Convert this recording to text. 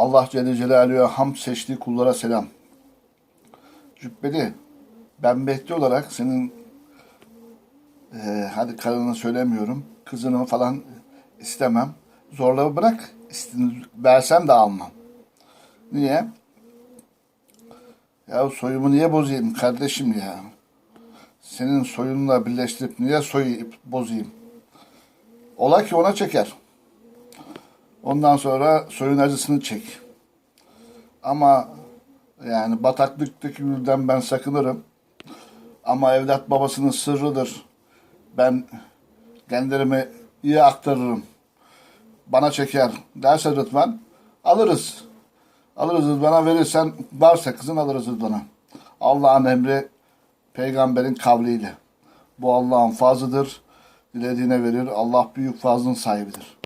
Allah Celle Celaluhu'ya ham seçtiği kullara selam. Cübbeli, ben Mehdi olarak senin e, hadi karını söylemiyorum, kızını falan istemem. Zorla bırak, versem de almam. Niye? Ya soyumu niye bozayım kardeşim ya? Senin soyunla birleştirip niye soyu bozayım? Ola ki ona çeker. Ondan sonra soyun acısını çek. Ama yani bataklıktaki gülden ben sakınırım. Ama evlat babasının sırrıdır. Ben genlerimi iyi aktarırım. Bana çeker derse Rıdvan alırız. Alırız Rıdvan'a verirsen varsa kızın alırız Rıdvan'a. Allah'ın emri peygamberin kavliyle. Bu Allah'ın fazlıdır. Dilediğine verir. Allah büyük fazlın sahibidir.